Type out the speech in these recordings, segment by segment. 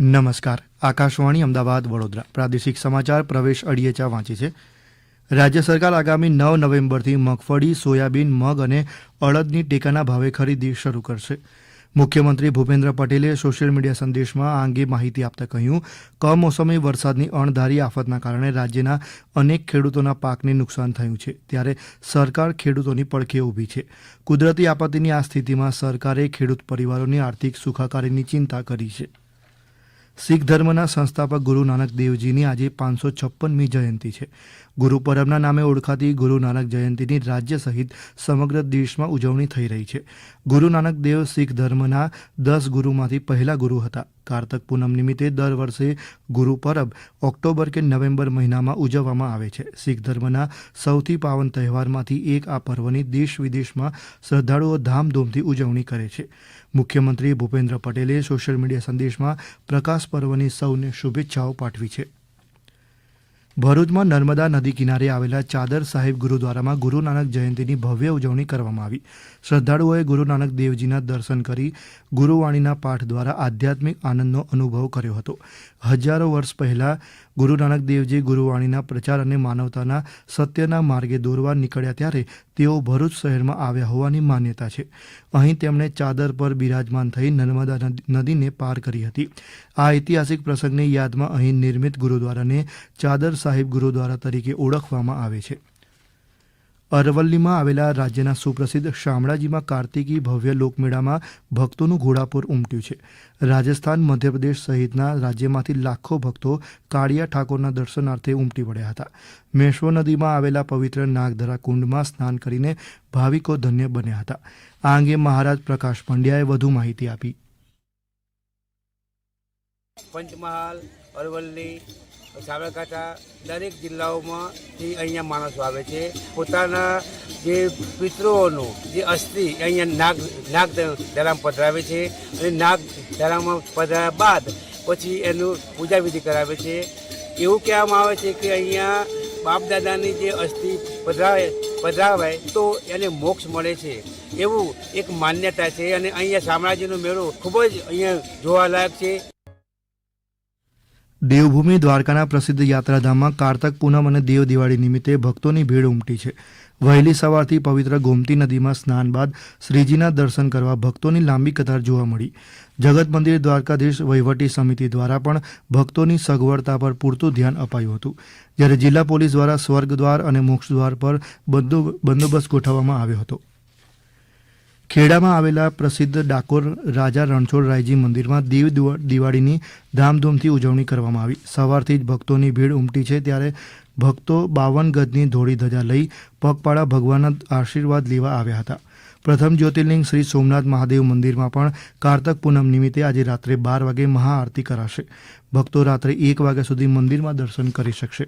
નમસ્કાર. આકાશવાણી અમદાવાદ, વડોદરા. પ્રાદેશિક સમાચાર પ્રવેશ અડિયેચા વાંચે છે. રાજ્ય સરકાર આગામી નવ નવેમ્બરથી મગફળી, સોયાબીન, મગ અને અડદની ટેકાના ભાવે ખરીદી શરૂ કરશે. મુખ્યમંત્રી ભૂપેન્દ્ર પટેલે સોશિયલ મીડિયા સંદેશમાં આ અંગે માહિતી આપતા કહ્યું, કમોસમી વરસાદની અણધારી આફતના કારણે રાજ્યના અનેક ખેડૂતોના પાકને નુકસાન થયું છે. ત્યારે સરકાર ખેડૂતોની પડખે ઊભી છે. કુદરતી આપત્તિની આ સ્થિતિમાં સરકારે ખેડૂત પરિવારોની આર્થિક સુખાકારીની ચિંતા કરી છે. શીખ ધર્મના સંસ્થાપક ગુરુ નાનક દેવજીની આજે પાંચસો છપ્પનમી જયંતિ છે. ગુરુ પરબના નામે ઓળખાતી ગુરુ નાનક જયંતિની રાજ્ય સહિત સમગ્ર દેશમાં ઉજવણી થઈ રહી છે. ગુરુ નાનક દેવ શીખ ધર્મના દસ ગુરુમાંથી પહેલા ગુરુ હતા. કારતક પૂનમ નિમિત્તે દર વર્ષે ગુરુ પરબ ઓક્ટોબર કે નવેમ્બર મહિનામાં ઉજવવામાં આવે છે. શીખ ધર્મના સૌથી પાવન તહેવારમાંથી એક આ પર્વની દેશ વિદેશમાં શ્રદ્ધાળુઓ ધામધૂમથી ઉજવણી કરે છે. મુખ્યમંત્રી ભૂપેન્દ્ર પટેલે સોશિયલ મીડિયા સંદેશમાં પ્રકાશ પર્વની સૌને શુભેચ્છાઓ પાઠવી છે. ભરૂચમાં નર્મદા નદી કિનારે આવેલા ચાદર સાહિબ ગુરુદ્વારામાં ગુરુ નાનક જયંતિની ભવ્ય ઉજવણી કરવામાં આવી. શ્રદ્ધાળુઓએ ગુરુ નાનક દેવજીના દર્શન કરી ગુરુવાણીના પાઠ દ્વારા આધ્યાત્મિક આનંદનો અનુભવ કર્યો હતો. હજારો વર્ષ પહેલાં ગુરુ નાનક દેવજી ગુરુવાણીના પ્રચાર અને માનવતાના સત્યના માર્ગે દોરવા નીકળ્યા ત્યારે તેઓ ભરૂચ શહેરમાં આવ્યા હોવાની માન્યતા છે. અહીં તેમણે ચાદર પર બિરાજમાન થઈ નર્મદા નદી- નદીને પાર કરી હતી. આ ઐતિહાસિક પ્રસંગની યાદમાં અહીં નિર્મિત ગુરુદ્વારાને ચાદર સાહિબ ગુરુદ્વારા તરીકે ઓળખવામાં આવે છે. અરવલ્લીમાં આવેલા રાજ્યના સુપ્રસિદ્ધ શામળાજીમાં કાર્તિકી ભવ્ય લોકમેળામાં ભક્તોનું ઘોડાપુર ઉમટ્યું છે. રાજસ્થાન, મધ્યપ્રદેશ સહિતના રાજ્યમાંથી લાખો ભક્તો કાળિયા ઠાકોરના દર્શનાર્થે ઉમટી પડ્યા હતા. મેશ્વો નદીમાં આવેલા પવિત્ર નાગધરા કુંડમાં સ્નાન કરીને ભાવિકો ધન્ય બન્યા હતા. આ અંગે મહારાજ પ્રકાશ પંડ્યાએ વધુ માહિતી આપી. પંચમહાલ, અરવલ્લી સાબરકાંઠા દરેક જિલ્લાઓમાંથી અહીંયા માણસો આવે છે. પોતાના જે પિતૃઓનું જે અસ્થિ અહીંયા નાગ નાગ ધરામ પધરાવે છે અને નાગ ધરામાં પધરાયા બાદ પછી એનું પૂજા વિધિ કરાવે છે. એવું કહેવામાં આવે છે કે અહીંયા બાપ દાદાની જે અસ્થિ પધરાવે, પધરાવાય તો એને મોક્ષ મળે છે. એવું એક માન્યતા છે અને અહીંયા શામળાજીનો મેળો ખૂબ જ અહીંયા જોવાલાયક છે. દેવભૂમિ દ્વારકાના પ્રસિદ્ધ યાત્રાધામમાં કારતક પૂનમ અને દેવ દિવાળી નિમિત્તે ભક્તોની ભીડ ઉમટી છે. વહેલી સવારથી પવિત્ર ગોમતી નદીમાં સ્નાન બાદ શ્રીજીના દર્શન કરવા ભક્તોની લાંબી કતાર જોવા મળી. જગત મંદિર દ્વારકાધીશ વહીવટી સમિતિ દ્વારા પણ ભક્તોની સગવડતા પર પૂરતું ધ્યાન અપાયું હતું. જ્યારે જિલ્લા પોલીસ દ્વારા સ્વર્ગદ્વાર અને મોક્ષદ્વાર પર બંદો- બંદોબસ્ત ગોઠવવામાં આવ્યો હતો. ખેડામાં આવેલા પ્રસિદ્ધ ડાકોર રાજા રણછોડરાયજી મંદિરમાં દેવ દિવા- દિવાળીની ધામધૂમથી ઉજવણી કરવામાં આવી. સવારથી જ ભક્તોની ભીડ ઉમટી છે ત્યારે ભક્તો બાવન ગજની ધોળી ધજા લઈ પગપાળા ભગવાનના આશીર્વાદ લેવા આવ્યા હતા. પ્રથમ જ્યોતિર્લિંગ શ્રી સોમનાથ મહાદેવ મંદિરમાં પણ કારતક પૂનમ નિમિત્તે આજે રાત્રે બાર વાગે મહાઆરતી કરાશે. ભક્તો રાત્રે એક વાગ્યા સુધી મંદિરમાં દર્શન કરી શકશે.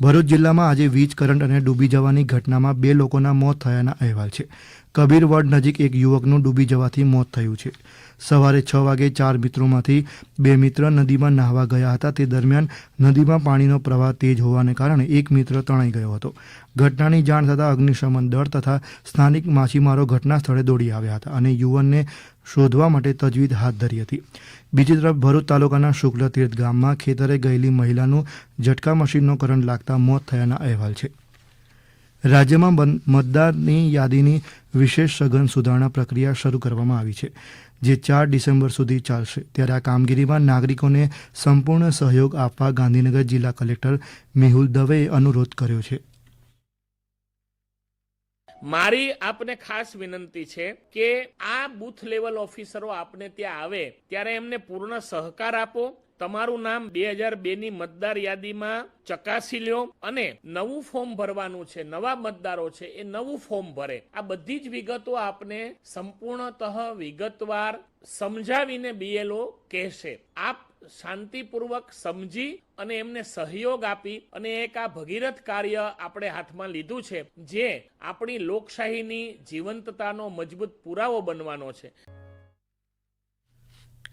ભરૂચ જિલ્લામાં આજે વીજ કરંટ અને ડૂબી જવાની ઘટનામાં બે લોકોના મોત થયાના અહેવાલ છે. કબીરવડ નજીક એક યુવકનું ડૂબી જવાથી મોત થયું છે. સવારે છ વાગે ચાર મિત્રોમાંથી બે મિત્ર નદીમાં નાહવા ગયા હતા. તે દરમિયાન નદીમાં પાણીનો પ્રવાહ તેજ હોવાને કારણે એક મિત્ર તણાઈ ગયો હતો. ઘટનાની જાણ થતાં અગ્નિશમન દળ તથા સ્થાનિક માછીમારો ઘટના સ્થળે દોડી આવ્યા હતા અને યુવાનને શોધવા માટે તજવીજ હાથ ધરી હતી. બીજી તરફ ભરૂચ તાલુકાના શુક્લતીર્થ ગામમાં ખેતરે ગયેલી મહિલાનું ઝટકા મશીનનો કરંટ લાગતા મોત થયાના અહેવાલ છે. રાજ્યમાં મતદારની યાદીની વિશેષ સઘન સુધારણા પ્રક્રિયા શરૂ કરવામાં આવી છે. જે ચાર ડિસેમ્બર સુધી ચાલશે. ત્યારે આ કામગીરીમાં નાગરિકોને સંપૂર્ણ સહયોગ આપવા ગાંધીનગર જિલ્લા કલેક્ટર મેહુલ દવેએ અનુરોધ કર્યો છે. મારી આપને ખાસ વિનંતી છે કે આ બુથ લેવલ ઓફિસરો આપને ત્યાં આવે, ત્યારે એમને પૂર્ણ સહકાર આપો તમારું નામ બે હજાર બે ની મતદાર યાદીમાં ચકાસી લ્યો અને નવું ફોર્મ ભરવાનું છે, નવા મતદારો છે, એ નવું ફોર્મ ભરે. આ બધી જ વિગતો આપને સંપૂર્ણતઃ વિગતવાર સમજાવીને બીએલઓ કહેશે. આપ શાંતિપૂર્વક સમજી અને એમને સહયોગ આપી અને એક આ ભગીરથ કાર્ય આપણે હાથમાં લીધું છે, જે આપણી લોકશાહીની જીવંતતાનો મજબૂત પુરાવો બનવાનો છે.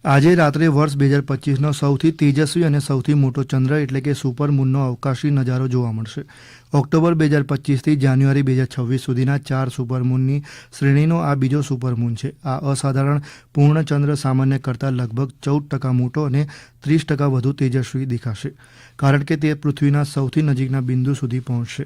આજે રાત્રે વર્ષ બે હજાર પચીસનો સૌથી તેજસ્વી અને સૌથી મોટો ચંદ્ર એટલે કે સુપરમૂનનો અવકાશી નજારો જોવા મળશે. ઓક્ટોબર બે હજાર પચીસથી જાન્યુઆરી બે હજાર છવ્વીસ સુધીના ચાર સુપરમૂનની શ્રેણીનો આ બીજો સુપરમૂન છે. આ અસાધારણ પૂર્ણચંદ્ર સામાન્ય કરતાં લગભગ ચૌદ ટકા મોટો અને ત્રીસ ટકા વધુ તેજસ્વી દેખાશે, કારણ કે તે પૃથ્વીના સૌથી નજીકના બિંદુ સુધી પહોંચશે.